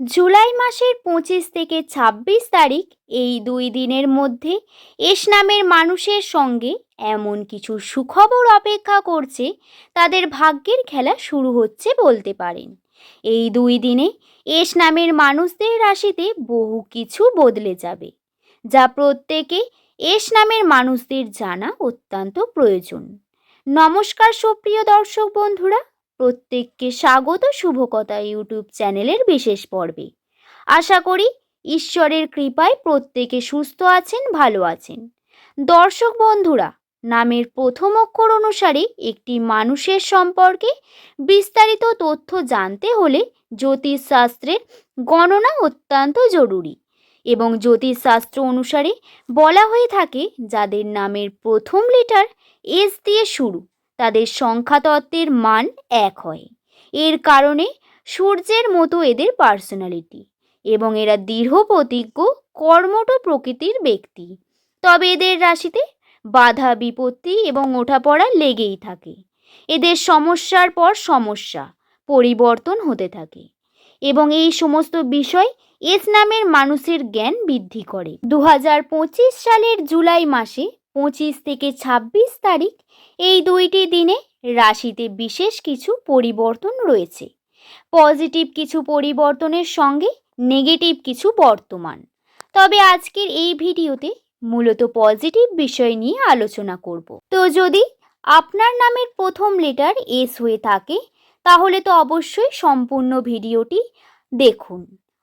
জুলাই মাসের পঁচিশ থেকে ছাব্বিশ তারিখ এই দুই দিনের মধ্যে এস নামের মানুষের সঙ্গে এমন কিছু সুখবর অপেক্ষা করছে, তাদের ভাগ্যের খেলা শুরু হচ্ছে বলতে পারেন। এই দুই দিনে এস নামের মানুষদের রাশিতে বহু কিছু বদলে যাবে, যা প্রত্যেকে এস নামের মানুষদের জানা অত্যন্ত প্রয়োজন। নমস্কার সুপ্রিয় দর্শক বন্ধুরা প্রত্যেককে স্বাগত শুভকথা ইউটিউব চ্যানেলের বিশেষ পর্বে। আশা করি ঈশ্বরের কৃপায় প্রত্যেকে সুস্থ আছেন, ভালো আছেন। দর্শক বন্ধুরা, নামের প্রথম অক্ষর অনুসারে একটি মানুষের সম্পর্কে বিস্তারিত তথ্য জানতে হলে জ্যোতিষশাস্ত্রের গণনা অত্যন্ত জরুরি এবং জ্যোতিষশাস্ত্র অনুসারে বলা হয়ে থাকে, যাদের নামের প্রথম লেটার এস দিয়ে শুরু। তাদের সংখ্যাতত্ত্বের মান এক হয়। এর কারণে সূর্যের মতো এদের পার্সোনালিটি এবং এরা দৃঢ় প্রতিজ্ঞ, কর্মঠ প্রকৃতির ব্যক্তি। তবে এদের রাশিতে বাধা, বিপত্তি এবং ওঠাপড়া লেগেই থাকে। এদের সমস্যার পর সমস্যা পরিবর্তন হতে থাকে এবং এই সমস্ত বিষয় এস নামের মানুষের জ্ঞান বৃদ্ধি করে। দু হাজার পঁচিশ সালের জুলাই মাসে পঁচিশ থেকে ছাব্বিশ তারিখ এই দুইটি দিনে রাশিতে বিশেষ কিছু পরিবর্তন রয়েছে। পজিটিভ কিছু পরিবর্তনের সঙ্গে নেগেটিভ কিছু বর্তমান। তবে আজকের এই ভিডিওতে মূলত পজিটিভ বিষয় নিয়ে আলোচনা করব। তো যদি আপনার নামের প্রথম লেটার এস হয়ে থাকে, তাহলে তো অবশ্যই সম্পূর্ণ ভিডিওটি দেখুন।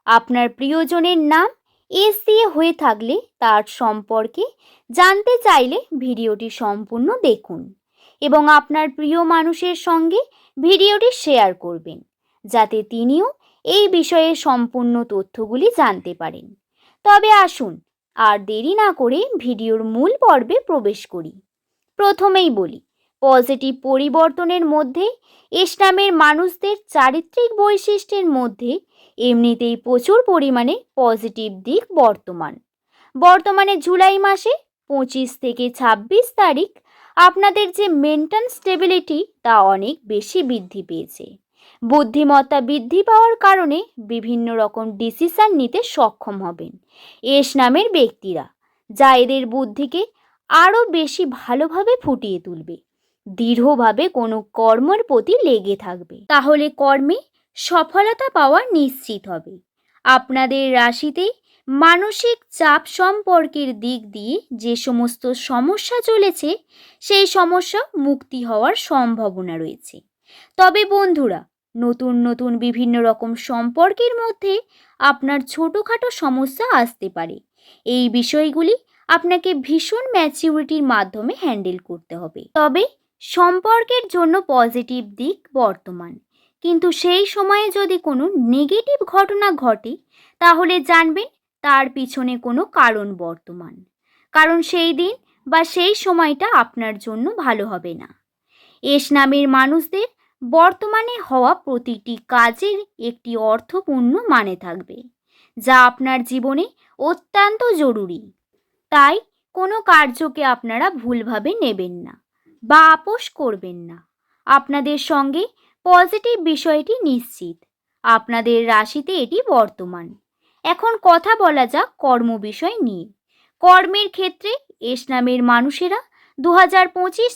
আপনার প্রিয়জনের নাম এস দিয়ে হয়ে থাকলে তার সম্পর্কে জানতে চাইলে ভিডিওটি সম্পূর্ণ দেখুন এবং আপনার প্রিয় মানুষের সঙ্গে ভিডিওটি শেয়ার করবেন, যাতে তিনিও এই বিষয়ে সম্পূর্ণ তথ্যগুলি জানতে পারেন। তবে আসুন, আর দেরি না করে ভিডিওর মূল পর্বে প্রবেশ করি। প্রথমেই বলি পজিটিভ পরিবর্তনের মধ্যে, ইসলামের মানুষদের চারিত্রিক বৈশিষ্ট্যের মধ্যে, এমনিতেই প্রচুর পরিমাণে পজিটিভ দিক বর্তমান। বর্তমানে জুলাই মাসে পঁচিশ থেকে ছাব্বিশ তারিখ আপনাদের যে মেন্টাল স্টেবিলিটি, তা অনেক বেশি বৃদ্ধি পেয়েছে। বুদ্ধিমত্তা বৃদ্ধি পাওয়ার কারণে বিভিন্ন রকম ডিসিশন নিতে সক্ষম হবেন এস নামের ব্যক্তিরা, যা এদের বুদ্ধিকে আরও বেশি ভালোভাবে ফুটিয়ে তুলবে। দৃঢ়ভাবে কোনো কর্মের প্রতি লেগে থাকবে। তাহলে কর্মে সফলতা পাওয়া নিশ্চিত হবে। আপনাদের রাশিতে মানসিক চাপ সম্পর্কের দিক দিয়ে যে সমস্ত সমস্যা চলেছে, সেই সমস্যা মুক্তি হওয়ার সম্ভাবনা রয়েছে। তবে বন্ধুরা, নতুন নতুন বিভিন্ন রকম সম্পর্কের মধ্যে আপনার ছোটোখাটো সমস্যা আসতে পারে। এই বিষয়গুলি আপনাকে ভীষণ ম্যাচিউরিটির মাধ্যমে হ্যান্ডেল করতে হবে। তবে সম্পর্কের জন্য পজিটিভ দিক বর্তমান। কিন্তু সেই সময়ে যদি কোনো নেগেটিভ ঘটনা ঘটে, তাহলে জানবেন তার পিছনে কোনো কারণ বর্তমান। কারণ সেই দিন বা সেই সময়টা আপনার জন্য ভালো হবে না। এস নামের মানুষদের বর্তমানে হওয়া প্রতিটি কাজের একটি অর্থপূর্ণ মানে থাকবে, যা আপনার জীবনে অত্যন্ত জরুরি। তাই কোনো কার্যকে আপনারা ভুলভাবে নেবেন না। বা আপোষ করবেন না। আপনাদের সঙ্গে পজিটিভ বিষয়টি নিশ্চিত। আপনাদের রাশিতে এটি বর্তমান। এখন কথা বলা যাক কর্ম বিষয় নিয়ে। কর্মের ক্ষেত্রে এস নামের মানুষেরা দু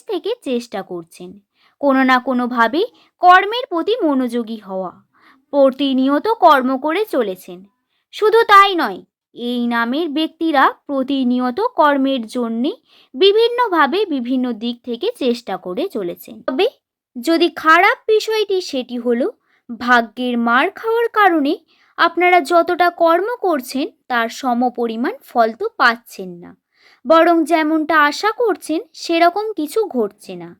থেকে চেষ্টা করছেন। কোনো না কোনোভাবে কর্মের প্রতি মনোযোগী হওয়া। প্রতিনিয়ত কর্ম করে চলেছেন। শুধু তাই নয় এই নামের ব্যক্তিরা প্রতিনিয়ত কর্মের জন্যে বিভিন্নভাবে বিভিন্ন দিক থেকে চেষ্টা করে চলেছেন। তবে যদি খারাপ বিষয়টি সেটি হলো, ভাগ্যের মার খাওয়ার কারণে আপনারা যতটা কর্ম করছেন তার সমপরিমাণ ফল তো পাচ্ছেন না। বরং যেমনটা আশা করছেন, সেরকম কিছু ঘটছে না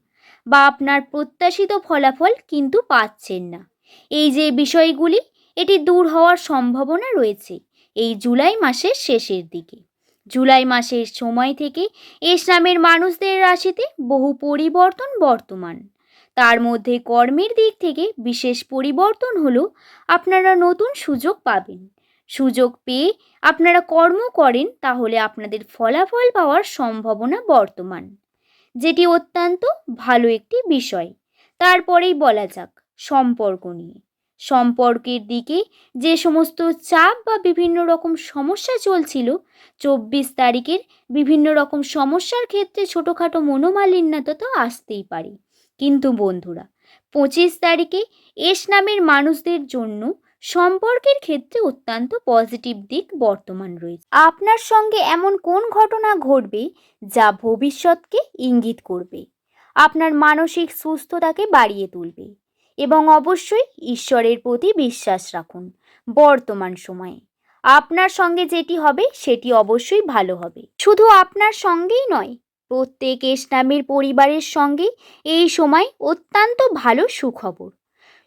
বা আপনার প্রত্যাশিত ফলাফল কিন্তু পাচ্ছেন না। এই যে বিষয়গুলি, এটি দূর হওয়ার সম্ভাবনা রয়েছে। এই জুলাই মাসের শেষের দিকে। জুলাই মাসের সময় থেকে এস নামের মানুষদের রাশিতে বহু পরিবর্তন বর্তমান। তার মধ্যে কর্মের দিক থেকে বিশেষ পরিবর্তন হলো আপনারা নতুন সুযোগ পাবেন। সুযোগ পেয়ে আপনারা কর্ম করেন, তাহলে আপনাদের ফলাফল পাওয়ার সম্ভাবনা বর্তমান। যেটি অত্যন্ত ভালো একটি বিষয়। তারপরেই বলা যাক, সম্পর্ক নিয়ে। সম্পর্কের দিকে যে সমস্ত চাপ বা বিভিন্ন রকম সমস্যা চলছিল, চব্বিশ তারিখের বিভিন্ন রকম সমস্যার ক্ষেত্রে ছোটোখাটো মনোমালিন্যতা তো আসতেই পারে। কিন্তু বন্ধুরা, পঁচিশ তারিখে এস নামের মানুষদের জন্য সম্পর্কের ক্ষেত্রে অত্যন্ত পজিটিভ দিক বর্তমান রয়েছে। আপনার সঙ্গে এমন কোন ঘটনা ঘটবে যা ভবিষ্যৎকে ইঙ্গিত করবে? আপনার মানসিক সুস্থতাকে বাড়িয়ে তুলবে। এবং অবশ্যই ঈশ্বরের প্রতি বিশ্বাস রাখুন বর্তমান সময়ে। আপনার সঙ্গে যেটি হবে, সেটি অবশ্যই ভালো হবে। শুধু আপনার সঙ্গেই নয়, প্রত্যেক ইসলামের পরিবারের সঙ্গে এই সময় অত্যন্ত ভালো সুখবর।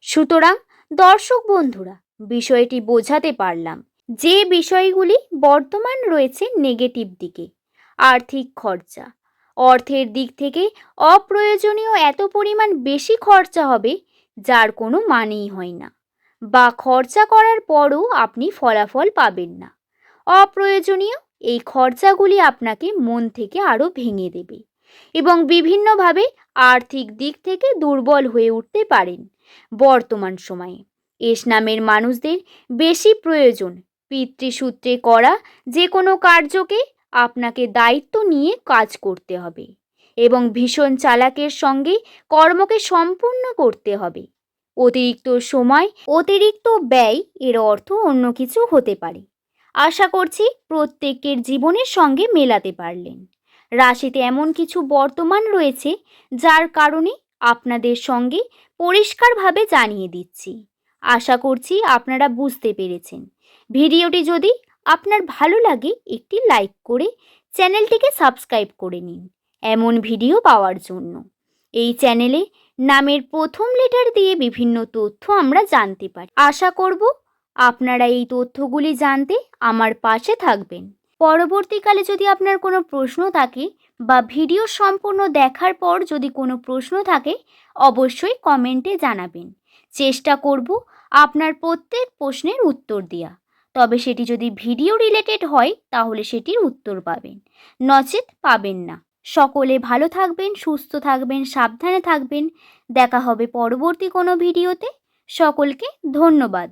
সুতরাং দর্শক বন্ধুরা, বিষয়টি বোঝাতে পারলাম যে বিষয়গুলি বর্তমান রয়েছে নেগেটিভ দিকে। আর্থিক খরচা, অর্থের দিক থেকে অপ্রয়োজনীয় এত পরিমাণ বেশি খরচা হবে যার কোনো মানেই হয় না। বা খরচা করার পরও আপনি ফলাফল পাবেন না। অপ্রয়োজনীয় এই খরচাগুলি আপনাকে মন থেকে আরও ভেঙে দেবে এবং বিভিন্নভাবে আর্থিক দিক থেকে দুর্বল হয়ে উঠতে পারেন বর্তমান সময়ে। এস নামের মানুষদের বেশি প্রয়োজন পিতৃসূত্রে করা যে কোনো কার্যকে আপনাকে দায়িত্ব নিয়ে কাজ করতে হবে। এবং ভীষণ চালাকের সঙ্গে কর্মকে সম্পূর্ণ করতে হবে। অতিরিক্ত সময়, অতিরিক্ত ব্যয় এর অর্থ অন্য কিছু হতে পারে। আশা করছি প্রত্যেকের জীবনের সঙ্গে মেলাতে পারলেন। রাশিতে এমন কিছু বর্তমান রয়েছে যার কারণে আপনাদের সঙ্গে পরিষ্কারভাবে জানিয়ে দিচ্ছি। আশা করছি আপনারা বুঝতে পেরেছেন। ভিডিওটি যদি আপনার ভালো লাগে একটি লাইক করে চ্যানেলটিকে সাবস্ক্রাইব করে নিন। এমন ভিডিও পাওয়ার জন্য। এই চ্যানেলে নামের প্রথম লেটার দিয়ে বিভিন্ন তথ্য আমরা জানতে পারি। আশা করব আপনারা এই তথ্যগুলি জানতে আমার পাশে থাকবেন। পরবর্তীকালে যদি আপনার কোনো প্রশ্ন থাকে বা ভিডিও সম্পূর্ণ দেখার পর যদি কোনো প্রশ্ন থাকে, অবশ্যই কমেন্টে জানাবেন। চেষ্টা করব আপনার প্রত্যেক প্রশ্নের উত্তর দেওয়া তবে সেটি যদি ভিডিও রিলেটেড হয়, তাহলে সেটির উত্তর পাবেন। নচেত পাবেন না। সকলে ভালো থাকবেন সুস্থ থাকবেন সাবধানে থাকবেন। দেখা হবে পরবর্তী কোনো ভিডিওতে। সকলকে ধন্যবাদ।